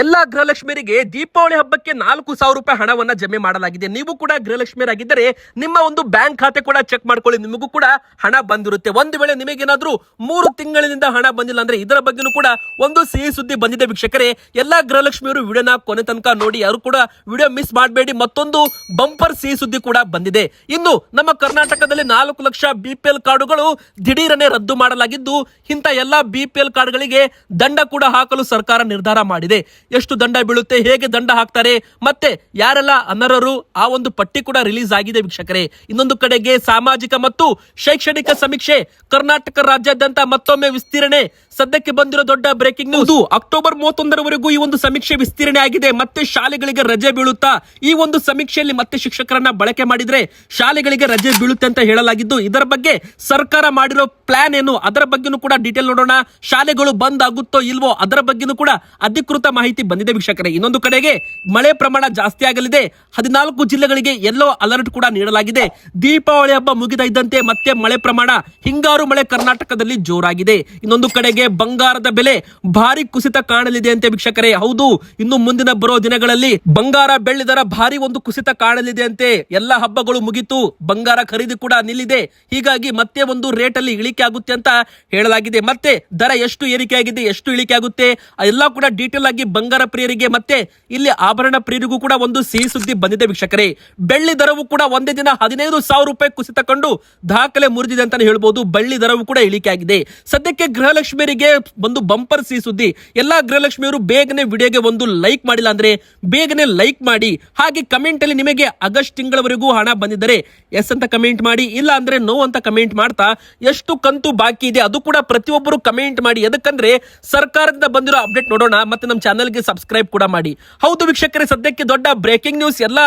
ಎಲ್ಲಾ ಗೃಹಲಕ್ಷ್ಮಿಯರಿಗೆ ದೀಪಾವಳಿ ಹಬ್ಬಕ್ಕೆ ನಾಲ್ಕು ಸಾವಿರ ರೂಪಾಯಿ ಹಣವನ್ನ ಜಮೆ ಮಾಡಲಾಗಿದೆ. ನೀವು ಕೂಡ ಗೃಹಲಕ್ಷ್ಮಿಯರಾಗಿದ್ದರೆ ನಿಮ್ಮ ಒಂದು ಬ್ಯಾಂಕ್ ಖಾತೆ ಕೂಡ ಚೆಕ್ ಮಾಡ್ಕೊಳ್ಳಿ. ನಿಮಗೂ ಕೂಡ ಹಣ ಬಂದಿರುತ್ತೆ. ಒಂದು ವೇಳೆ ನಿಮಗೇನಾದ್ರೂ ಮೂರು ತಿಂಗಳಿನಿಂದ ಹಣ ಬಂದಿಲ್ಲ ಅಂದ್ರೆ ಇದರ ಬಗ್ಗೆನೂ ಕೂಡ ಒಂದು ಸಿಹಿ ಸುದ್ದಿ ಬಂದಿದೆ ವೀಕ್ಷಕರೇ. ಎಲ್ಲಾ ಗೃಹಲಕ್ಷ್ಮಿಯವರು ವಿಡಿಯೋನ ಕೊನೆ ತನಕ ನೋಡಿ, ಯಾರು ಕೂಡ ವಿಡಿಯೋ ಮಿಸ್ ಮಾಡಬೇಡಿ. ಮತ್ತೊಂದು ಬಂಪರ್ ಸಿಹಿ ಸುದ್ದಿ ಕೂಡ ಬಂದಿದೆ. ಇನ್ನು ನಮ್ಮ ಕರ್ನಾಟಕದಲ್ಲಿ ನಾಲ್ಕು ಲಕ್ಷ ಬಿ ಪಿ ಎಲ್ ಕಾರ್ಡುಗಳು ದಿಢೀರನೆ ರದ್ದು ಮಾಡಲಾಗಿದ್ದು, ಇಂಥ ಎಲ್ಲಾ ಬಿ ಪಿ ಎಲ್ ಕಾರ್ಡ್ಗಳಿಗೆ ದಂಡ ಕೂಡ ಹಾಕಲು ಸರ್ಕಾರ ನಿರ್ಧಾರ ಮಾಡಿದೆ. ಎಷ್ಟು ದಂಡ ಬೀಳುತ್ತೆ, ಹೇಗೆ ದಂಡ ಹಾಕ್ತಾರೆ, ಮತ್ತೆ ಯಾರೆಲ್ಲ ಅನರ್ಹರು, ಆ ಒಂದು ಪಟ್ಟಿ ಕೂಡ ರಿಲೀಸ್ ಆಗಿದೆ ವೀಕ್ಷಕರೇ. ಇನ್ನೊಂದು ಕಡೆಗೆ ಸಾಮಾಜಿಕ ಮತ್ತು ಶೈಕ್ಷಣಿಕ ಸಮೀಕ್ಷೆ, ಕರ್ನಾಟಕ ರಾಜ್ಯಾದ್ಯಂತ ಮತ್ತೊಮ್ಮೆ ವಿಸ್ತೀರ್ಣೆ. ಸದ್ಯಕ್ಕೆ ಬಂದಿರೋ ದೊಡ್ಡ ಬ್ರೇಕಿಂಗ್ ನ್ಯೂಸ್ ಅಕ್ಟೋಬರ್ ಮೂವತ್ತೊಂದರವರೆಗೂ ಈ ಒಂದು ಸಮೀಕ್ಷೆ ವಿಸ್ತೀರ್ಣೆ ಆಗಿದೆ. ಮತ್ತೆ ಶಾಲೆಗಳಿಗೆ ರಜೆ ಬೀಳುತ್ತಾ, ಈ ಒಂದು ಸಮೀಕ್ಷೆಯಲ್ಲಿ ಮತ್ತೆ ಶಿಕ್ಷಕರನ್ನ ಬಳಕೆ ಮಾಡಿದ್ರೆ ಶಾಲೆಗಳಿಗೆ ರಜೆ ಬೀಳುತ್ತೆ ಅಂತ ಹೇಳಲಾಗಿದ್ದು, ಇದರ ಬಗ್ಗೆ ಸರ್ಕಾರ ಮಾಡಿರೋ ಪ್ಲಾನ್ ಏನು? ಅದರ ಬಗ್ಗೆನೂ ಕೂಡ ಡೀಟೇಲ್ ನೋಡೋಣ. ಶಾಲೆಗಳು ಬಂದ್ ಆಗುತ್ತೋ ಇಲ್ವೋ, ಅದರ ಬಗ್ಗೆನೂ ಕೂಡ ಅಧಿಕೃತ ಮಾಹಿತಿ ಬಂದಿದೆ ವೀಕ್ಷಕರೇ. ಇನ್ನೊಂದು ಕಡೆಗೆ ಮಳೆ ಪ್ರಮಾಣ ಜಾಸ್ತಿ ಆಗಲಿದೆ. ಹದಿನಾಲ್ಕು ಜಿಲ್ಲೆಗಳಿಗೆ ಎಲ್ಲೋ ಅಲರ್ಟ್ ಕೂಡ ನೀಡಲಾಗಿದೆ. ದೀಪಾವಳಿ ಹಬ್ಬ ಮುಗಿದ ಇದ್ದಂತೆ ಮತ್ತೆ ಮಳೆ ಪ್ರಮಾಣ, ಹಿಂಗಾರು ಮಳೆ ಕರ್ನಾಟಕದಲ್ಲಿ ಜೋರಾಗಿದೆ. ಇನ್ನೊಂದು ಕಡೆಗೆ ಬಂಗಾರದ ಬೆಲೆ ಭಾರಿ ಕುಸಿತ ಕಾಣಲಿದೆ ಅಂತೆ ವೀಕ್ಷಕರೇ. ಹೌದು, ಇನ್ನು ಮುಂದಿನ ಬರೋ ದಿನಗಳಲ್ಲಿ ಬಂಗಾರ ಬೆಳ್ಳಿ ದರ ಭಾರಿ ಒಂದು ಕುಸಿತ ಕಾಣಲಿದೆ ಅಂತೆ. ಎಲ್ಲ ಹಬ್ಬಗಳು ಮುಗಿತು, ಬಂಗಾರ ಖರೀದಿ ಕೂಡ ನಿಲ್ಲಿದೆ. ಹೀಗಾಗಿ ಮತ್ತೆ ಒಂದು ರೇಟ್ ಅಲ್ಲಿ ಇಳಿಕೆ ಆಗುತ್ತೆ ಅಂತ ಹೇಳಲಾಗಿದೆ. ಮತ್ತೆ ದರ ಎಷ್ಟು ಏರಿಕೆ ಆಗಿದೆ ಎಷ್ಟು ಇಳಿಕೆ ಆಗುತ್ತೆ ಎಲ್ಲ ಕೂಡ ಡೀಟೇಲ್ ಆಗಿ ಬಂಗಾರ ಪ್ರಿಯರಿಗೆ ಮತ್ತೆ ಇಲ್ಲಿ ಆಭರಣ ಪ್ರಿಯರಿಗೂ ಕೂಡ ಒಂದು ಸಿಹಿ ಸುದ್ದಿ ಬಂದಿದೆ ವೀಕ್ಷಕರೇ. ಬೆಳ್ಳಿ ದರವು ಕೂಡ ಒಂದೇ ದಿನ ಹದಿನೈದು ಸಾವಿರ ರೂಪಾಯಿ ಕುಸಿತ ಕಂಡು ದಾಖಲೆ ಮುರಿದಿದೆ ಅಂತಾನೆ ಹೇಳ್ಬೋದು. ಬೆಳ್ಳಿ ದರವು ಕೂಡ ಇಳಿಕೆ ಆಗಿದೆ. ಸದ್ಯಕ್ಕೆ ಗೃಹಲಕ್ಷ್ಮಿಯರಿಗೆ ಒಂದು ಬಂಪರ್ ಸಿಹಿ ಸುದ್ದಿ. ಎಲ್ಲಾ ಗೃಹಲಕ್ಷ್ಮಿಯವರು ಬೇಗನೆ ವಿಡಿಯೋಗೆ ಒಂದು ಲೈಕ್ ಮಾಡಿಲ್ಲ ಅಂದ್ರೆ ಬೇಗನೆ ಲೈಕ್ ಮಾಡಿ. ಹಾಗೆ ಕಮೆಂಟ್ ಅಲ್ಲಿ ನಿಮಗೆ ಆಗಸ್ಟ್ ತಿಂಗಳವರೆಗೂ ಹಣ ಬಂದಿದ್ದರೆ ಎಸ್ ಅಂತ ಕಮೆಂಟ್ ಮಾಡಿ, ಇಲ್ಲ ಅಂದ್ರೆ ನೋ ಅಂತ ಕಮೆಂಟ್ ಮಾಡ್ತಾ ಎಷ್ಟು ಕಂತು ಬಾಕಿ ಇದೆ ಅದು ಕೂಡ ಪ್ರತಿಯೊಬ್ಬರು ಕಮೆಂಟ್ ಮಾಡಿ. ಎದಕ್ಕಂದ್ರೆ ಸರ್ಕಾರದಿಂದ ಬಂದಿರೋ ಅಪ್ಡೇಟ್ ನೋಡೋಣ. ಮತ್ತೆ ನಮ್ಮ ಚಾನಲ್ಗೆ ಸಬ್ಸ್ಕ್ರೈಬ್ ಕೂಡ ಮಾಡಿ. ಹೌದು ವೀಕ್ಷಕರೇ, ಸದ್ಯಕ್ಕೆ ದೊಡ್ಡ ಬ್ರೇಕಿಂಗ್ ನ್ಯೂಸ್ ಎಲ್ಲ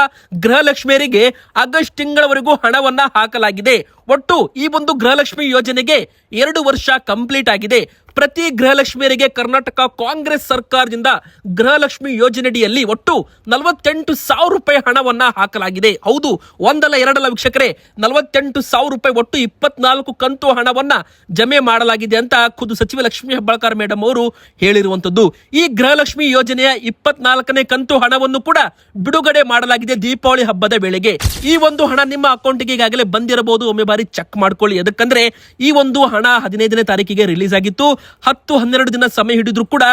ಗೃಹಲಕ್ಷ್ಮಿಯರಿಗೆ ಆಗಸ್ಟ್ ತಿಂಗಳವರೆಗೂ ಹಣವನ್ನ ಹಾಕಲಾಗಿದೆ. ಒಟ್ಟು ಈ ಒಂದು ಗೃಹಲಕ್ಷ್ಮಿ ಯೋಜನೆಗೆ ಎರಡು ವರ್ಷ ಕಂಪ್ಲೀಟ್ ಆಗಿದೆ. ಪ್ರತಿ ಗೃಹಲಕ್ಷ್ಮಿಯರಿಗೆ ಕರ್ನಾಟಕ ಕಾಂಗ್ರೆಸ್ ಸರ್ಕಾರದಿಂದ ಗೃಹಲಕ್ಷ್ಮಿ ಯೋಜನೆಯಡಿಯಲ್ಲಿ ಒಟ್ಟು ನಲವತ್ತೆಂಟು ಸಾವಿರ ರೂಪಾಯಿ ಹಣವನ್ನ ಹಾಕಲಾಗಿದೆ. ಹೌದು, ಒಂದಲ್ಲ ಎರಡಲ್ಲ ವೀಕ್ಷಕರೇ, ನಲವತ್ತೆಂಟು ಸಾವಿರ ರೂಪಾಯಿ ಒಟ್ಟು ಇಪ್ಪತ್ನಾಲ್ಕು ಕಂತು ಹಣವನ್ನ ಜಮೆ ಮಾಡಲಾಗಿದೆ ಅಂತ ಖುದ್ದು ಸಚಿವ ಲಕ್ಷ್ಮಿ ಹೆಬ್ಬಾಳ್ಕರ್ ಮೇಡಮ್ ಅವರು ಹೇಳಿರುವಂತದ್ದು. ಈ ಗೃಹಲಕ್ಷ್ಮಿ ಯೋಜನೆಯ ಇಪ್ಪತ್ನಾಲ್ಕನೇ ಕಂತು ಹಣವನ್ನು ಕೂಡ ಬಿಡುಗಡೆ ಮಾಡಲಾಗಿದೆ ದೀಪಾವಳಿ ಹಬ್ಬದ ವೇಳೆಗೆ. ಈ ಒಂದು ಹಣ ನಿಮ್ಮ ಅಕೌಂಟ್ಗೆ ಈಗಾಗಲೇ ಬಂದಿರಬಹುದು. ಒಮ್ಮೆ ಬಾರಿ ಚೆಕ್ ಮಾಡ್ಕೊಳ್ಳಿ. ಯಾಕಂದ್ರೆ ಈ ಒಂದು ಹಣ ಹದಿನೈದನೇ ತಾರೀಕಿಗೆ ರಿಲೀಸ್ ಆಗಿತ್ತು. ಹತ್ತು, ಹನ್ನೆರಡು ದಿನ ಸಮಯ ಹಿಡಿದ್ರು ಕೂಡ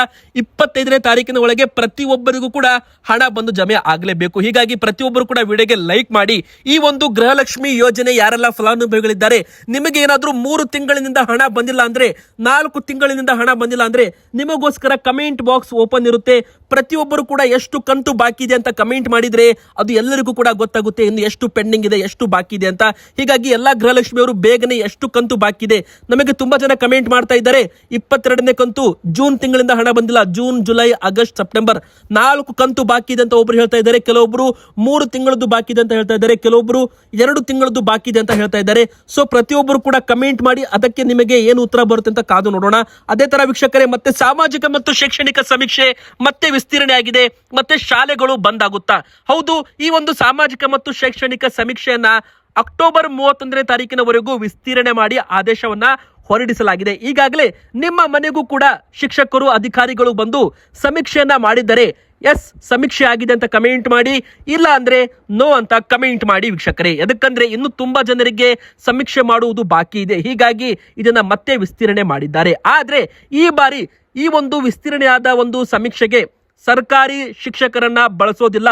ಇಪ್ಪತ್ತೈದನೇ ತಾರೀಕಿನ ಒಳಗೆ ಪ್ರತಿಯೊಬ್ಬರಿಗೂ ಕೂಡ ಹಣ ಬಂದು ಜಮೆ ಆಗಲೇಬೇಕು. ಹೀಗಾಗಿ ಪ್ರತಿಯೊಬ್ಬರು ಕೂಡ ವಿಡಿಯೋಗೆ ಲೈಕ್ ಮಾಡಿ. ಈ ಒಂದು ಗೃಹಲಕ್ಷ್ಮಿ ಯೋಜನೆ ಯಾರೆಲ್ಲ ಫಲಾನುಭವಿಗಳಿದ್ದಾರೆ, ನಿಮಗೆ ಏನಾದರೂ ಮೂರು ತಿಂಗಳಿನಿಂದ ಹಣ ಬಂದಿಲ್ಲ ಅಂದ್ರೆ, ನಾಲ್ಕು ತಿಂಗಳಿನಿಂದ ಹಣ ಬಂದಿಲ್ಲ ಅಂದ್ರೆ ನಿಮಗೋಸ್ಕರ ಕಮೆಂಟ್ ಬಾಕ್ಸ್ ಓಪನ್ ಇರುತ್ತೆ. ಪ್ರತಿಯೊಬ್ಬರು ಕೂಡ ಎಷ್ಟು ಕಂತು ಬಾಕಿ ಇದೆ ಅಂತ ಕಮೆಂಟ್ ಮಾಡಿದ್ರೆ ಅದು ಎಲ್ಲರಿಗೂ ಕೂಡ ಗೊತ್ತಾಗುತ್ತೆ. ಇನ್ನು ಎಷ್ಟು ಪೆಂಡಿಂಗ್ ಇದೆ, ಎಷ್ಟು ಬಾಕಿ ಇದೆ ಅಂತ. ಹೀಗಾಗಿ ಎಲ್ಲಾ ಗೃಹಲಕ್ಷ್ಮಿಯವರು ಬೇಗನೆ ಎಷ್ಟು ಕಂತು ಬಾಕಿ ಇದೆ ನಮಗೆ ತುಂಬಾ ಜನ ಕಮೆಂಟ್ ಮಾಡ್ತಾ ಇದ್ದಾರೆ. ಇಪ್ಪತ್ತೆರಡನೇ ಕಂತು ಜೂನ್ ತಿಂಗಳಿಂದ ಹಣ ಬಂದಿಲ್ಲ. ಜೂನ್, ಜುಲೈ, ಆಗಸ್ಟ್, ಸೆಪ್ಟೆಂಬರ್ ನಾಲ್ಕು ಕಂತು ಬಾಕಿ ಇದೆ ಅಂತ ಒಬ್ರು ಹೇಳ್ತಾ ಇದ್ದಾರೆ. ಕೆಲವೊಬ್ರು ಮೂರು ತಿಂಗಳದ್ದು ಬಾಕಿ ಇದೆ ಅಂತ ಹೇಳ್ತಾ ಇದ್ದಾರೆ. ಕೆಲವೊಬ್ರು ಎರಡು ತಿಂಗಳದ್ದು ಬಾಕಿ ಇದೆ ಅಂತ ಹೇಳ್ತಾ ಇದ್ದಾರೆ. ಸೊ ಪ್ರತಿಯೊಬ್ಬರು ಕೂಡ ಕಮೆಂಟ್ ಮಾಡಿ ಅದಕ್ಕೆ ನಿಮಗೆ ಏನು ಉತ್ತರ ಬರುತ್ತೆ ಅಂತ ಕಾದು ನೋಡೋಣ. ಅದೇ ತರ ವೀಕ್ಷಕರೇ, ಮತ್ತೆ ಸಾಮಾಜಿಕ ಮತ್ತು ಶೈಕ್ಷಣಿಕ ಸಮೀಕ್ಷೆ ಮತ್ತೆ ವಿಸ್ತೀರ್ಣೆ ಆಗಿದೆ. ಮತ್ತೆ ಶಾಲೆಗಳು ಬಂದ್ ಆಗುತ್ತಾ? ಹೌದು, ಈ ಒಂದು ಸಾಮಾಜಿಕ ಮತ್ತು ಶೈಕ್ಷಣಿಕ ಸಮೀಕ್ಷೆಯನ್ನ ಅಕ್ಟೋಬರ್ ಮೂವತ್ತೊಂದನೇ ತಾರೀಕಿನವರೆಗೂ ವಿಸ್ತೀರ್ಣೆ ಮಾಡಿ ಆದೇಶವನ್ನ ಹೊರಡಿಸಲಾಗಿದೆ. ಈಗಾಗಲೇ ನಿಮ್ಮ ಮನೆಗೂ ಕೂಡ ಶಿಕ್ಷಕರು, ಅಧಿಕಾರಿಗಳು ಬಂದು ಸಮೀಕ್ಷೆಯನ್ನ ಮಾಡಿದ್ದರೆ ಎಸ್, ಸಮೀಕ್ಷೆ ಆಗಿದೆ ಅಂತ ಕಮೆಂಟ್ ಮಾಡಿ, ಇಲ್ಲ ಅಂದ್ರೆ ನೋ ಅಂತ ಕಮೆಂಟ್ ಮಾಡಿ ವೀಕ್ಷಕರೇ. ಯಾಕಂದ್ರೆ ಇನ್ನು ತುಂಬಾ ಜನರಿಗೆ ಸಮೀಕ್ಷೆ ಮಾಡುವುದು ಬಾಕಿ ಇದೆ. ಹೀಗಾಗಿ ಇದನ್ನ ಮತ್ತೆ ವಿಸ್ತೀರ್ಣೆ ಮಾಡಿದ್ದಾರೆ. ಆದ್ರೆ ಈ ಬಾರಿ ಈ ಒಂದು ವಿಸ್ತೀರ್ಣೆಯಾದ ಒಂದು ಸಮೀಕ್ಷೆಗೆ ಸರ್ಕಾರಿ ಶಿಕ್ಷಕರನ್ನ ಬಳಸೋದಿಲ್ಲ.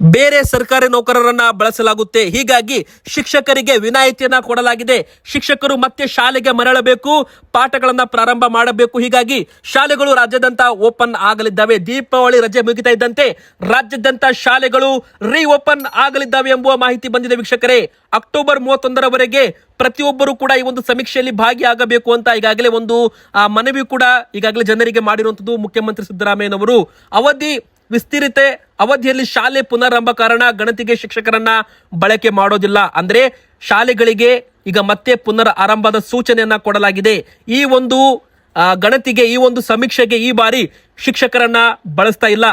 ಬೇರೆ ಸರ್ಕಾರಿ ನೌಕರರನ್ನ ಬಳಸಲಾಗುತ್ತೆ. ಹೀಗಾಗಿ ಶಿಕ್ಷಕರಿಗೆ ವಿನಾಯಿತಿಯನ್ನ ಕೊಡಲಾಗಿದೆ. ಶಿಕ್ಷಕರು ಮತ್ತೆ ಶಾಲೆಗೆ ಮರಳಬೇಕು, ಪಾಠಗಳನ್ನ ಪ್ರಾರಂಭ ಮಾಡಬೇಕು. ಹೀಗಾಗಿ ಶಾಲೆಗಳು ರಾಜ್ಯದಂತ ಓಪನ್ ಆಗಲಿದ್ದಾವೆ. ದೀಪಾವಳಿ ರಜೆ ಮುಗಿತಾ ಇದ್ದಂತೆ ರಾಜ್ಯಾದ್ಯಂತ ಶಾಲೆಗಳು ರೀ ಓಪನ್ ಆಗಲಿದ್ದಾವೆ ಎಂಬುವ ಮಾಹಿತಿ ಬಂದಿದೆ ವೀಕ್ಷಕರೇ. ಅಕ್ಟೋಬರ್ ಮೂವತ್ತೊಂದರವರೆಗೆ ಪ್ರತಿಯೊಬ್ಬರು ಕೂಡ ಈ ಒಂದು ಸಮೀಕ್ಷೆಯಲ್ಲಿ ಭಾಗಿಯಾಗಬೇಕು ಅಂತ ಈಗಾಗಲೇ ಒಂದು ಮನವಿ ಕೂಡ ಈಗಾಗಲೇ ಜನರಿಗೆ ಮಾಡಿರುವಂತದ್ದು ಮುಖ್ಯಮಂತ್ರಿ ಸಿದ್ದರಾಮಯ್ಯನವರು. ಅವಧಿ ವಿಸ್ತರಿತ ಅವಧಿಯಲ್ಲಿ ಶಾಲೆ ಪುನರಾರಂಭ ಕಾರಣ ಗಣತಿಗೆ ಶಿಕ್ಷಕರನ್ನ ಬಳಕೆ ಮಾಡೋದಿಲ್ಲ. ಅಂದ್ರೆ ಶಾಲೆಗಳಿಗೆ ಈಗ ಮತ್ತೆ ಪುನರ್ ಆರಂಭದ ಸೂಚನೆಯನ್ನ ಕೊಡಲಾಗಿದೆ. ಈ ಒಂದು ಗಣತಿಗೆ, ಈ ಒಂದು ಸಮೀಕ್ಷೆಗೆ ಈ ಬಾರಿ ಶಿಕ್ಷಕರನ್ನ ಬಳಸ್ತಾ ಇಲ್ಲ.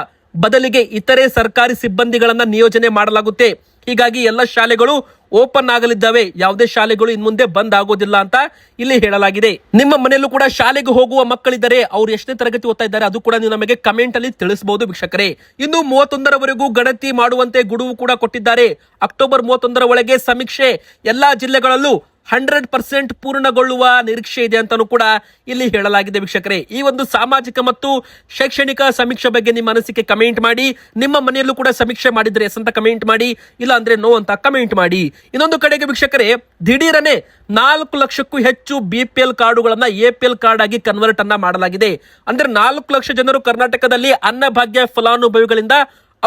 ಬದಲಿಗೆ ಇತರೆ ಸರ್ಕಾರಿ ಸಿಬ್ಬಂದಿಗಳನ್ನ ನಿಯೋಜನೆ ಮಾಡಲಾಗುತ್ತೆ. ಹೀಗಾಗಿ ಎಲ್ಲ ಶಾಲೆಗಳು ಓಪನ್ ಆಗಲಿದ್ದಾವೆ. ಯಾವುದೇ ಶಾಲೆಗಳು ಇನ್ಮುಂದೆ ಬಂದ್ ಆಗೋದಿಲ್ಲ ಅಂತ ಇಲ್ಲಿ ಹೇಳಲಾಗಿದೆ. ನಿಮ್ಮ ಮನೆಯಲ್ಲೂ ಕೂಡ ಶಾಲೆಗೆ ಹೋಗುವ ಮಕ್ಕಳಿದ್ದಾರೆ ಅವ್ರು ಎಷ್ಟನೇ ತರಗತಿ ಓದ್ತಾ ಇದ್ದಾರೆ ಅದು ಕೂಡ ನೀವು ನಮಗೆ ಕಮೆಂಟ್ ಅಲ್ಲಿ ತಿಳಿಸಬಹುದು ವೀಕ್ಷಕರೇ. ಇನ್ನು ಮೂವತ್ತೊಂದರವರೆಗೂ ಗಣತಿ ಮಾಡುವಂತೆ ಗುಡುವು ಕೂಡ ಕೊಟ್ಟಿದ್ದಾರೆ. ಅಕ್ಟೋಬರ್ ಮೂವತ್ತೊಂದರ ಒಳಗೆ ಸಮೀಕ್ಷೆ ಎಲ್ಲಾ ಜಿಲ್ಲೆಗಳಲ್ಲೂ ಹಂಡ್ರೆಡ್ ಪರ್ಸೆಂಟ್ ಪೂರ್ಣಗೊಳ್ಳುವ ನಿರೀಕ್ಷೆ ಇದೆ ಅಂತಲೂ ಕೂಡ ಇಲ್ಲಿ ಹೇಳಲಾಗಿದೆ ವೀಕ್ಷಕರೇ. ಈ ಒಂದು ಸಾಮಾಜಿಕ ಮತ್ತು ಶೈಕ್ಷಣಿಕ ಸಮೀಕ್ಷೆ ಬಗ್ಗೆ ನಿಮ್ಮ ಅನಿಸಿಕೆ ಕಮೆಂಟ್ ಮಾಡಿ, ನಿಮ್ಮ ಮನೆಯಲ್ಲೂ ಕೂಡ ಸಮೀಕ್ಷೆ ಮಾಡಿದ್ರೆ ಎಸ್ ಅಂತ ಕಮೆಂಟ್ ಮಾಡಿ, ಇಲ್ಲ ಅಂದ್ರೆ ನೋ ಅಂತ ಕಮೆಂಟ್ ಮಾಡಿ. ಇನ್ನೊಂದು ಕಡೆಗೆ ವೀಕ್ಷಕರೇ, ದಿಢೀರನೆ ನಾಲ್ಕು ಲಕ್ಷಕ್ಕೂ ಹೆಚ್ಚು ಬಿ ಪಿ ಎಲ್ ಕಾರ್ಡುಗಳನ್ನ ಎ ಪಿ ಎಲ್ ಕಾರ್ಡ್ ಆಗಿ ಕನ್ವರ್ಟ್ ಅನ್ನ ಮಾಡಲಾಗಿದೆ. ಅಂದ್ರೆ ನಾಲ್ಕು ಲಕ್ಷ ಜನರು ಕರ್ನಾಟಕದಲ್ಲಿ ಅನ್ನಭಾಗ್ಯ ಫಲಾನುಭವಿಗಳಿಂದ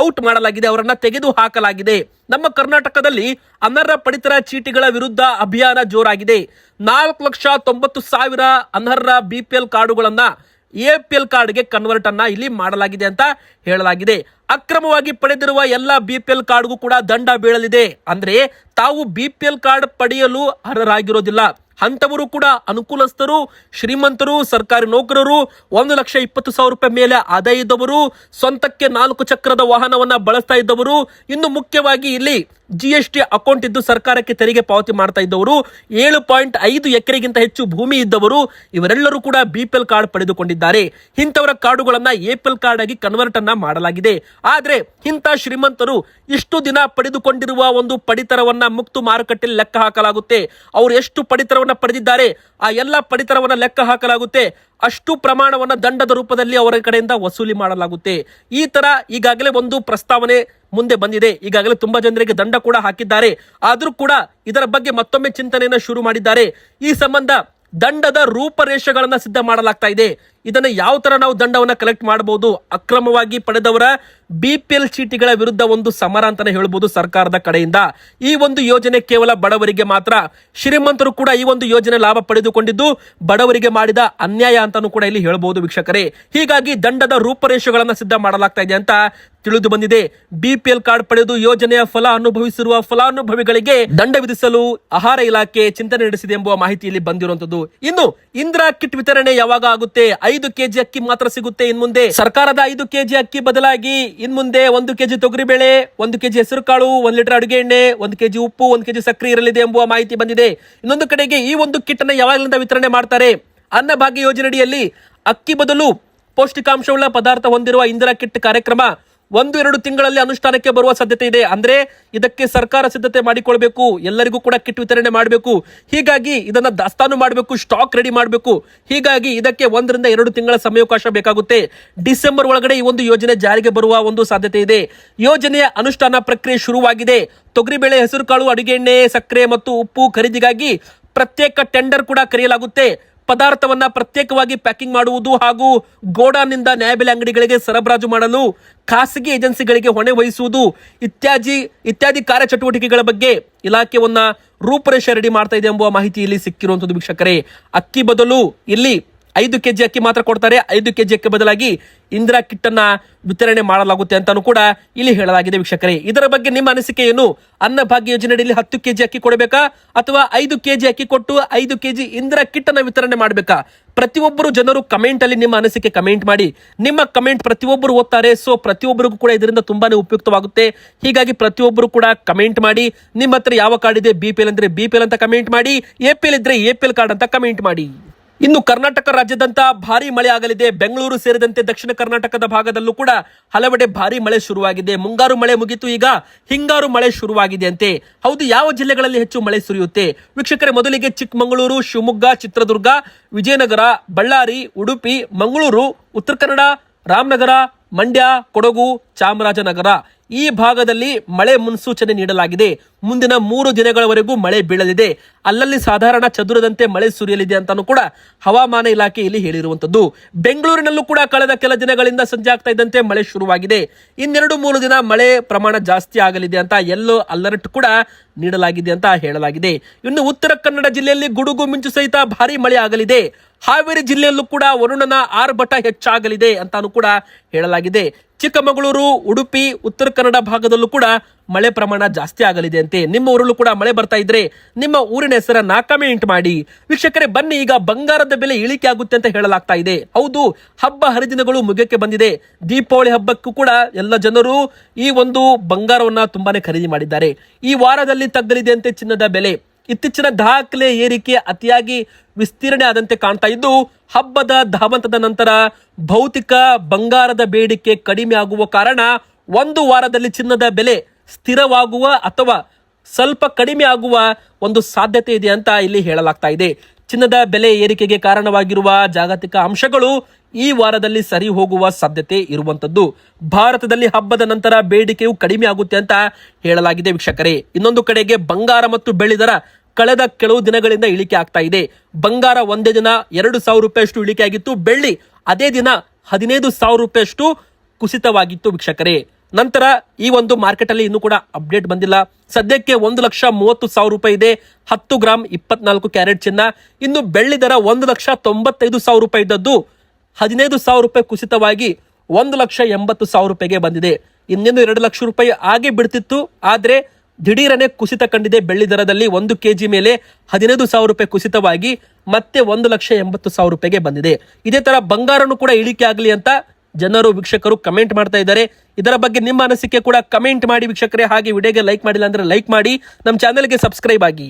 ಔಟ್ ಮಾಡಲಾಗಿದೆ, ಅವರನ್ನ ತೆಗೆದು ಹಾಕಲಾಗಿದೆ. ನಮ್ಮ ಕರ್ನಾಟಕದಲ್ಲಿ ಅನರ್ಹ ಪಡಿತರ ಚೀಟಿಗಳ ವಿರುದ್ಧ ಅಭಿಯಾನ ಜೋರಾಗಿದೆ. ನಾಲ್ಕು ಲಕ್ಷ ತೊಂಬತ್ತು ಸಾವಿರ ಅನರ್ಹ ಬಿ ಪಿ ಎಲ್ ಕಾರ್ಡುಗಳನ್ನ ಎ ಪಿ ಎಲ್ ಕಾರ್ಡ್ಗೆ ಕನ್ವರ್ಟ್ ಅನ್ನ ಇಲ್ಲಿ ಮಾಡಲಾಗಿದೆ ಅಂತ ಹೇಳಲಾಗಿದೆ. ಅಕ್ರಮವಾಗಿ ಪಡೆದಿರುವ ಎಲ್ಲ ಬಿ ಪಿ ಎಲ್ ಕಾರ್ಡ್ಗೂ ಕೂಡ ದಂಡ ಬೀಳಲಿದೆ. ಅಂದ್ರೆ ತಾವು ಬಿ ಪಿ ಎಲ್ ಕಾರ್ಡ್ ಪಡೆಯಲು ಅರ್ಹರಾಗಿರೋದಿಲ್ಲ. ಅಂತವರು ಕೂಡ ಅನುಕೂಲಸ್ಥರು, ಶ್ರೀಮಂತರು, ಸರ್ಕಾರಿ ನೌಕರರು, ಒಂದು ಲಕ್ಷ ಇಪ್ಪತ್ತು ಸಾವಿರ ರೂಪಾಯಿ ಮೇಲೆ ಆದಾಯ ಇದ್ದವರು, ಸ್ವಂತಕ್ಕೆ ನಾಲ್ಕು ಚಕ್ರದ ವಾಹನವನ್ನ ಬಳಸ್ತಾ ಇದ್ದವರು, ಇನ್ನು ಮುಖ್ಯವಾಗಿ ಇಲ್ಲಿ ಜಿ ಎಸ್ ಟಿ ಅಕೌಂಟ್ ಇದ್ದು ಸರ್ಕಾರಕ್ಕೆ ತೆರಿಗೆ ಪಾವತಿ ಮಾಡ್ತಾ ಇದ್ದವರು, ಏಳು ಪಾಯಿಂಟ್ ಐದು ಎಕರೆಗಿಂತ ಹೆಚ್ಚು ಭೂಮಿ ಇದ್ದವರು, ಇವರೆಲ್ಲರೂ ಕೂಡ ಬಿ ಪಿ ಎಲ್ ಕಾರ್ಡ್ ಪಡೆದುಕೊಂಡಿದ್ದಾರೆ. ಇಂಥವರ ಕಾರ್ಡುಗಳನ್ನು ಎ ಪಿ ಎಲ್ ಕಾರ್ಡ್ ಆಗಿ ಕನ್ವರ್ಟ್ ಅನ್ನ ಮಾಡಲಾಗಿದೆ. ಆದರೆ ಇಂಥ ಶ್ರೀಮಂತರು ಇಷ್ಟು ದಿನ ಪಡೆದುಕೊಂಡಿರುವ ಒಂದು ಪಡಿತರವನ್ನ ಮುಕ್ತು ಮಾರುಕಟ್ಟೆಯಲ್ಲಿ ಲೆಕ್ಕ ಹಾಕಲಾಗುತ್ತೆ. ಅವರು ಎಷ್ಟು ಪಡಿತರವನ್ನ ಪಡೆದಿದ್ದಾರೆ? ಆ ಎಲ್ಲ ಪಡಿತರವನ್ನ ಲೆಕ್ಕ ಹಾಕಲಾಗುತ್ತೆ. ಅಷ್ಟು ಪ್ರಮಾಣವನ್ನ ದಂಡದ ರೂಪದಲ್ಲಿ ಅವರ ಕಡೆಯಿಂದ ವಸೂಲಿ ಮಾಡಲಾಗುತ್ತೆ. ಈ ತರ ಈಗಾಗಲೇ ಒಂದು ಪ್ರಸ್ತಾವನೆ ಮುಂದೆ ಬಂದಿದೆ. ಈಗಾಗಲೇ ತುಂಬಾ ಜನರಿಗೆ ದಂಡ ಕೂಡ ಹಾಕಿದ್ದಾರೆ. ಆದರೂ ಕೂಡ ಇದರ ಬಗ್ಗೆ ಮತ್ತೊಮ್ಮೆ ಚಿಂತನೆಯನ್ನು ಶುರು ಮಾಡಿದ್ದಾರೆ. ಈ ಸಂಬಂಧ ದಂಡದ ರೂಪರೇಷೆಗಳನ್ನು ಸಿದ್ಧ ಮಾಡಲಾಗ್ತಾ ಇದೆ. ಇದನ್ನ ಯಾವ ತರ ನಾವು ದಂಡವನ್ನ ಕಲೆಕ್ಟ್ ಮಾಡಬಹುದು ಅಕ್ರಮವಾಗಿ ಪಡೆದವರ ಬಿ ಪಿ ಎಲ್ ಚೀಟಿಗಳ ವಿರುದ್ಧ ಒಂದು ಸಮರ ಅಂತಾನೆ ಹೇಳ್ಬೋದು ಸರ್ಕಾರದ ಕಡೆಯಿಂದ. ಈ ಒಂದು ಯೋಜನೆ ಕೇವಲ ಬಡವರಿಗೆ ಮಾತ್ರ, ಶ್ರೀಮಂತರು ಕೂಡ ಈ ಒಂದು ಯೋಜನೆ ಲಾಭ ಪಡೆದುಕೊಂಡಿದ್ದು, ಬಡವರಿಗೆ ಮಾಡಿದ ಅನ್ಯಾಯ ಅಂತಾನೂ ಕೂಡ ಇಲ್ಲಿ ಹೇಳಬಹುದು ವೀಕ್ಷಕರೇ. ಹೀಗಾಗಿ ದಂಡದ ರೂಪರೇಷೆಗಳನ್ನ ಸಿದ್ಧ ಮಾಡಲಾಗ್ತಾ ಇದೆ ಅಂತ ತಿಳಿದು ಬಂದಿದೆ. ಬಿಪಿಎಲ್ ಕಾರ್ಡ್ ಪಡೆದು ಯೋಜನೆಯ ಫಲ ಅನುಭವಿಸಿರುವ ಫಲಾನುಭವಿಗಳಿಗೆ ದಂಡ ವಿಧಿಸಲು ಆಹಾರ ಇಲಾಖೆ ಚಿಂತನೆ ನಡೆಸಿದೆ ಎಂಬ ಮಾಹಿತಿಯಲ್ಲಿ ಬಂದಿರುವಂತದ್ದು ಇನ್ನು ಇಂದಿರಾ ಕಿಟ್ ವಿತರಣೆ ಯಾವಾಗ ಆಗುತ್ತೆ? ಐದು ಕೆಜಿ ಅಕ್ಕಿ ಮಾತ್ರ ಸಿಗುತ್ತೆ ಇನ್ ಮುಂದೆ ಸರ್ಕಾರದ ಐದು ಕೆಜಿ ಅಕ್ಕಿ ಬದಲಾಗಿ ಇನ್ ಮುಂದೆ ಒಂದು ಕೆಜಿ ತೊಗರಿಬೇಳೆ, ಒಂದು ಕೆಜಿ ಹೆಸರು ಕಾಳು ಒಂದ್ ಲೀಟರ್ ಅಡುಗೆ ಎಣ್ಣೆ, ಒಂದು ಕೆಜಿ ಉಪ್ಪು, ಒಂದು ಕೆಜಿ ಸಕ್ಕರೆ ಇರಲಿದೆ ಎಂಬುವ ಮಾಹಿತಿ ಬಂದಿದೆ. ಇನ್ನೊಂದು ಕಡೆಗೆ ಈ ಒಂದು ಕಿಟ್ ಅನ್ನ ಯಾವಾಗಲಿಂದ ವಿತರಣೆ ಮಾಡ್ತಾರೆ? ಅನ್ನಭಾಗ್ಯ ಯೋಜನೆಯಡಿಯಲ್ಲಿ ಅಕ್ಕಿ ಬದಲು ಪೌಷ್ಟಿಕಾಂಶವುಳ್ಳ ಪದಾರ್ಥ ಹೊಂದಿರುವ ಇಂದಿರಾ ಕಿಟ್ ಕಾರ್ಯಕ್ರಮ ಒಂದು ಎರಡು ತಿಂಗಳಲ್ಲಿ ಅನುಷ್ಠಾನಕ್ಕೆ ಬರುವ ಸಾಧ್ಯತೆ ಇದೆ. ಅಂದ್ರೆ ಇದಕ್ಕೆ ಸರ್ಕಾರ ಸಿದ್ಧತೆ ಮಾಡಿಕೊಳ್ಬೇಕು, ಎಲ್ಲರಿಗೂ ಕೂಡ ಕಿಟ್ ವಿತರಣೆ ಮಾಡಬೇಕು. ಹೀಗಾಗಿ ಇದನ್ನ ದಾಸ್ತಾನು ಮಾಡಬೇಕು, ಸ್ಟಾಕ್ ರೆಡಿ ಮಾಡಬೇಕು. ಹೀಗಾಗಿ ಇದಕ್ಕೆ ಒಂದರಿಂದ ಎರಡು ತಿಂಗಳ ಸಮಯಾವಕಾಶ ಬೇಕಾಗುತ್ತೆ. ಡಿಸೆಂಬರ್ ಒಳಗಡೆ ಈ ಒಂದು ಯೋಜನೆ ಜಾರಿಗೆ ಬರುವ ಒಂದು ಸಾಧ್ಯತೆ ಇದೆ. ಯೋಜನೆಯ ಅನುಷ್ಠಾನ ಪ್ರಕ್ರಿಯೆ ಶುರುವಾಗಿದೆ. ತೊಗರಿಬೇಳೆ, ಹೆಸರುಕಾಳು ಅಡುಗೆ ಎಣ್ಣೆ ಸಕ್ಕರೆ ಮತ್ತು ಉಪ್ಪು ಖರೀದಿಗಾಗಿ ಪ್ರತ್ಯೇಕ ಟೆಂಡರ್ ಕೂಡ ಕರೆಯಲಾಗುತ್ತೆ. ಪದಾರ್ಥವನ್ನ ಪ್ರತ್ಯೇಕವಾಗಿ ಪ್ಯಾಕಿಂಗ್ ಮಾಡುವುದು ಹಾಗೂ ಗೋಡಾನ್ನಿಂದ ನ್ಯಾಯಬೆಲೆ ಅಂಗಡಿಗಳಿಗೆ ಸರಬರಾಜು ಮಾಡಲು ಖಾಸಗಿ ಏಜೆನ್ಸಿಗಳಿಗೆ ಹೊಣೆ ವಹಿಸುವುದು ಇತ್ಯಾದಿ ಇತ್ಯಾದಿ ಕಾರ್ಯಚಟುವಟಿಕೆಗಳ ಬಗ್ಗೆ ಇಲಾಖೆಯನ್ನ ರೂಪರೇಷೆ ರೆಡಿ ಮಾಡ್ತಾ ಇದೆ ಎಂಬುವ ಮಾಹಿತಿ ಇಲ್ಲಿ ಸಿಕ್ಕಿರುವಂತದ್ದು ವೀಕ್ಷಕರೇ. ಅಕ್ಕಿ ಬದಲು ಇಲ್ಲಿ ಐದು ಕೆಜಿ ಅಕ್ಕಿ ಮಾತ್ರ ಕೊಡ್ತಾರೆ. ಐದು ಕೆಜಿ ಅಕ್ಕಿ ಬದಲಾಗಿ ಇಂದಿರಾ ಕಿಟ್ ಅನ್ನ ವಿತರಣೆ ಮಾಡಲಾಗುತ್ತೆ ಅಂತಾನು ಕೂಡ ಇಲ್ಲಿ ಹೇಳಲಾಗಿದೆ ವೀಕ್ಷಕರೇ. ಇದರ ಬಗ್ಗೆ ನಿಮ್ಮ ಅನಿಸಿಕೆ ಏನು? ಅನ್ನಭಾಗ್ಯ ಯೋಜನೆಯಲ್ಲಿ ಹತ್ತು ಕೆಜಿ ಅಕ್ಕಿ ಕೊಡಬೇಕಾ? ಅಥವಾ ಐದು ಕೆಜಿ ಅಕ್ಕಿ ಕೊಟ್ಟು ಐದು ಕೆಜಿ ಇಂದಿರಾ ಕಿಟ್ ಅನ್ನ ವಿತರಣೆ ಮಾಡಬೇಕಾ? ಪ್ರತಿಯೊಬ್ಬರು ಜನರು ಕಮೆಂಟ್ ಅಲ್ಲಿ ನಿಮ್ಮ ಅನಿಸಿಕೆ ಕಮೆಂಟ್ ಮಾಡಿ. ನಿಮ್ಮ ಕಮೆಂಟ್ ಪ್ರತಿಯೊಬ್ಬರು ಓದ್ತಾರೆ. ಸೊ ಪ್ರತಿಯೊಬ್ಬರಿಗೂ ಕೂಡ ಇದರಿಂದ ತುಂಬಾನೇ ಉಪಯುಕ್ತವಾಗುತ್ತೆ. ಹೀಗಾಗಿ ಪ್ರತಿಯೊಬ್ಬರು ಕೂಡ ಕಮೆಂಟ್ ಮಾಡಿ. ನಿಮ್ಮ ಹತ್ರ ಯಾವ ಕಾರ್ಡ್ ಇದೆ? ಬಿ ಪಿ ಎಲ್ ಅಂದ್ರೆ ಬಿ ಪಿ ಎಲ್ ಅಂತ ಕಮೆಂಟ್ ಮಾಡಿ. ಎ ಪಿ ಎಲ್ ಇದ್ರೆ ಎ ಪಿ ಎಲ್ ಕಾರ್ಡ್ ಅಂತ ಕಮೆಂಟ್ ಮಾಡಿ. ಇನ್ನು ಕರ್ನಾಟಕ ರಾಜ್ಯದಂತ ಭಾರಿ ಮಳೆ ಆಗಲಿದೆ ಬೆಂಗಳೂರು ಸೇರಿದಂತೆ ದಕ್ಷಿಣ ಕರ್ನಾಟಕದ ಭಾಗದಲ್ಲೂ ಕೂಡ ಹಲವೆಡೆ ಭಾರಿ ಮಳೆ ಶುರುವಾಗಿದೆ. ಮುಂಗಾರು ಮಳೆ ಮುಗಿತು ಈಗ ಹಿಂಗಾರು ಮಳೆ ಶುರುವಾಗಿದೆ ಅಂತೆ. ಹೌದು, ಯಾವ ಜಿಲ್ಲೆಗಳಲ್ಲಿ ಹೆಚ್ಚು ಮಳೆ ಸುರಿಯುತ್ತೆ? ವೀಕ್ಷಕರೇ, ಮೊದಲಿಗೆ ಚಿಕ್ಕಮಗಳೂರು, ಶಿವಮೊಗ್ಗ, ಚಿತ್ರದುರ್ಗ, ವಿಜಯನಗರ, ಬಳ್ಳಾರಿ, ಉಡುಪಿ, ಮಂಗಳೂರು, ಉತ್ತರ ಕನ್ನಡ, ರಾಮನಗರ, ಮಂಡ್ಯ, ಕೊಡಗು, ಚಾಮರಾಜನಗರ ಈ ಭಾಗದಲ್ಲಿ ಮಳೆ ಮುನ್ಸೂಚನೆ ನೀಡಲಾಗಿದೆ. ಮುಂದಿನ ಮೂರು ದಿನಗಳವರೆಗೂ ಮಳೆ ಬೀಳಲಿದೆ. ಅಲ್ಲಲ್ಲಿ ಸಾಧಾರಣ ಚದುರದಂತೆ ಮಳೆ ಸುರಿಯಲಿದೆ ಅಂತಾನು ಕೂಡ ಹವಾಮಾನ ಇಲಾಖೆ ಇಲ್ಲಿ ಹೇಳಿರುವಂತದ್ದು. ಬೆಂಗಳೂರಿನಲ್ಲೂ ಕೂಡ ಕಳೆದ ಕೆಲ ದಿನಗಳಿಂದ ಸಂಜೆ ಆಗ್ತಾ ಇದ್ದಂತೆ ಮಳೆ ಶುರುವಾಗಿದೆ. ಇನ್ನೆರಡು ಮೂರು ದಿನ ಮಳೆ ಪ್ರಮಾಣ ಜಾಸ್ತಿ ಆಗಲಿದೆ ಅಂತ ಎಲ್ಲೋ ಅಲರ್ಟ್ ಕೂಡ ನೀಡಲಾಗಿದೆ ಅಂತ ಹೇಳಲಾಗಿದೆ. ಇನ್ನು ಉತ್ತರ ಕನ್ನಡ ಜಿಲ್ಲೆಯಲ್ಲಿ ಗುಡುಗು ಮಿಂಚು ಸಹಿತ ಭಾರಿ ಮಳೆ ಆಗಲಿದೆ. ಹಾವೇರಿ ಜಿಲ್ಲೆಯಲ್ಲೂ ಕೂಡ ವರುಣನ ಆರ್ಭಟ ಹೆಚ್ಚಾಗಲಿದೆ ಅಂತಾನು ಕೂಡ ಹೇಳಲಾಗಿದೆ. ಚಿಕ್ಕಮಗಳೂರು, ಉಡುಪಿ, ಉತ್ತರ ಕನ್ನಡ ಭಾಗದಲ್ಲೂ ಕೂಡ ಮಳೆ ಪ್ರಮಾಣ ಜಾಸ್ತಿ ಆಗಲಿದೆ ಅಂತೆ. ನಿಮ್ಮ ಊರಲ್ಲೂ ಕೂಡ ಮಳೆ ಬರ್ತಾ ಇದ್ರೆ ನಿಮ್ಮ ಊರಿನ ಹೆಸರನ್ನ ಕಮೆಂಟ್ ಮಾಡಿ. ವೀಕ್ಷಕರೇ, ಬನ್ನಿ, ಈಗ ಬಂಗಾರದ ಬೆಲೆ ಇಳಿಕೆ ಆಗುತ್ತೆ ಅಂತ ಹೇಳಲಾಗ್ತಾ ಇದೆ. ಹೌದು, ಹಬ್ಬ ಹರಿದಿನಗಳು ಮುಗಕ್ಕೆ ಬಂದಿದೆ. ದೀಪಾವಳಿ ಹಬ್ಬಕ್ಕೂ ಕೂಡ ಎಲ್ಲ ಜನರು ಈ ಒಂದು ಬಂಗಾರವನ್ನ ತುಂಬಾನೇ ಖರೀದಿ ಮಾಡಿದ್ದಾರೆ. ಈ ವಾರದಲ್ಲಿ ತಗ್ಗಲಿದೆ ಅಂತೆ ಚಿನ್ನದ ಬೆಲೆ. ಇತ್ತೀಚಿನ ದಾಖಲೆ ಏರಿಕೆ ಅತಿಯಾಗಿ ವಿಸ್ತೀರ್ಣೆ ಆದಂತೆ ಕಾಣ್ತಾ ಇದ್ದು, ಹಬ್ಬದ ಧಾವಂತದ ನಂತರ ಭೌತಿಕ ಬಂಗಾರದ ಬೇಡಿಕೆ ಕಡಿಮೆ ಆಗುವ ಕಾರಣ ಒಂದು ವಾರದಲ್ಲಿ ಚಿನ್ನದ ಬೆಲೆ ಸ್ಥಿರವಾಗುವ ಅಥವಾ ಸ್ವಲ್ಪ ಕಡಿಮೆ ಆಗುವ ಒಂದು ಸಾಧ್ಯತೆ ಇದೆ ಅಂತ ಇಲ್ಲಿ ಹೇಳಲಾಗ್ತಾ ಇದೆ. ಚಿನ್ನದ ಬೆಲೆ ಏರಿಕೆಗೆ ಕಾರಣವಾಗಿರುವ ಜಾಗತಿಕ ಅಂಶಗಳು ಈ ವಾರದಲ್ಲಿ ಸರಿ ಹೋಗುವ ಸಾಧ್ಯತೆ ಇರುವಂತದ್ದು. ಭಾರತದಲ್ಲಿ ಹಬ್ಬದ ನಂತರ ಬೇಡಿಕೆಯು ಕಡಿಮೆ ಆಗುತ್ತೆ ಅಂತ ಹೇಳಲಾಗಿದೆ ವೀಕ್ಷಕರೇ. ಇನ್ನೊಂದು ಕಡೆಗೆ ಬಂಗಾರ ಮತ್ತು ಬೆಳ್ಳಿ ದರ ಕಳೆದ ಕೆಲವು ದಿನಗಳಿಂದ ಇಳಿಕೆ ಆಗ್ತಾ ಇದೆ. ಬಂಗಾರ ಒಂದೇ ದಿನ ಎರಡು ಸಾವಿರ ರೂಪಾಯಿಯಷ್ಟು ಇಳಿಕೆ ಆಗಿತ್ತು ಬೆಳ್ಳಿ ಅದೇ ದಿನ ಹದಿನೈದು ಸಾವಿರ ರೂಪಾಯಿಯಷ್ಟು ಕುಸಿತವಾಗಿತ್ತು ವೀಕ್ಷಕರೇ. ನಂತರ ಈ ಒಂದು ಮಾರ್ಕೆಟ್ ಅಲ್ಲಿ ಇನ್ನೂ ಕೂಡ ಅಪ್ಡೇಟ್ ಬಂದಿಲ್ಲ. ಸದ್ಯಕ್ಕೆ ಒಂದು ಲಕ್ಷ ಮೂವತ್ತು ಸಾವಿರ ರೂಪಾಯಿ ಇದೆ. ಹತ್ತು ಗ್ರಾಮ್ ಇಪ್ಪತ್ನಾಲ್ಕು ಕ್ಯಾರೆಟ್ ಚಿನ್ನ. ಇನ್ನು ಬೆಳ್ಳಿ ದರ ಒಂದು ಲಕ್ಷ ತೊಂಬತ್ತೈದು ಸಾವಿರ ರೂಪಾಯಿ ಇದ್ದದ್ದು ಹದಿನೈದು ಸಾವಿರ ರೂಪಾಯಿ ಕುಸಿತವಾಗಿ ಒಂದು ಲಕ್ಷ ಎಂಬತ್ತು ಸಾವಿರ ರೂಪಾಯಿಗೆ ಬಂದಿದೆ. ಇನ್ನೇನು ಎರಡು ಲಕ್ಷ ರೂಪಾಯಿ ಹಾಗೆ ಬಿಡ್ತಿತ್ತು. ಆದರೆ ದಿಢೀರನೆ ಕುಸಿತ ಕಂಡಿದೆ ಬೆಳ್ಳಿ ದರದಲ್ಲಿ ಒಂದು ಕೆ ಜಿ ಮೇಲೆ ಹದಿನೈದು ಸಾವಿರ ರೂಪಾಯಿ ಕುಸಿತವಾಗಿ ಮತ್ತೆ ಒಂದು ಲಕ್ಷ ಎಂಬತ್ತು ಸಾವಿರ ರೂಪಾಯಿಗೆ ಬಂದಿದೆ. ಇದೇ ತರ ಬಂಗಾರನು ಕೂಡ ಇಳಿಕೆ ಆಗಲಿ ಅಂತ ಜನರು, ವೀಕ್ಷಕರು ಕಮೆಂಟ್ ಮಾಡ್ತಾ ಇದ್ದಾರೆ. ಇದರ ಬಗ್ಗೆ ನಿಮ್ಮ ಅನಿಸಿಕೆ ಕೂಡ ಕಮೆಂಟ್ ಮಾಡಿ ವೀಕ್ಷಕರೇ. ಹಾಗೆ ವಿಡಿಯೋಗೆ ಲೈಕ್ ಮಾಡಿಲ್ಲ ಅಂದ್ರೆ ಲೈಕ್ ಮಾಡಿ. ನಮ್ಮ ಚಾನೆಲ್ಗೆ ಸಬ್ಸ್ಕ್ರೈಬ್ ಆಗಿ.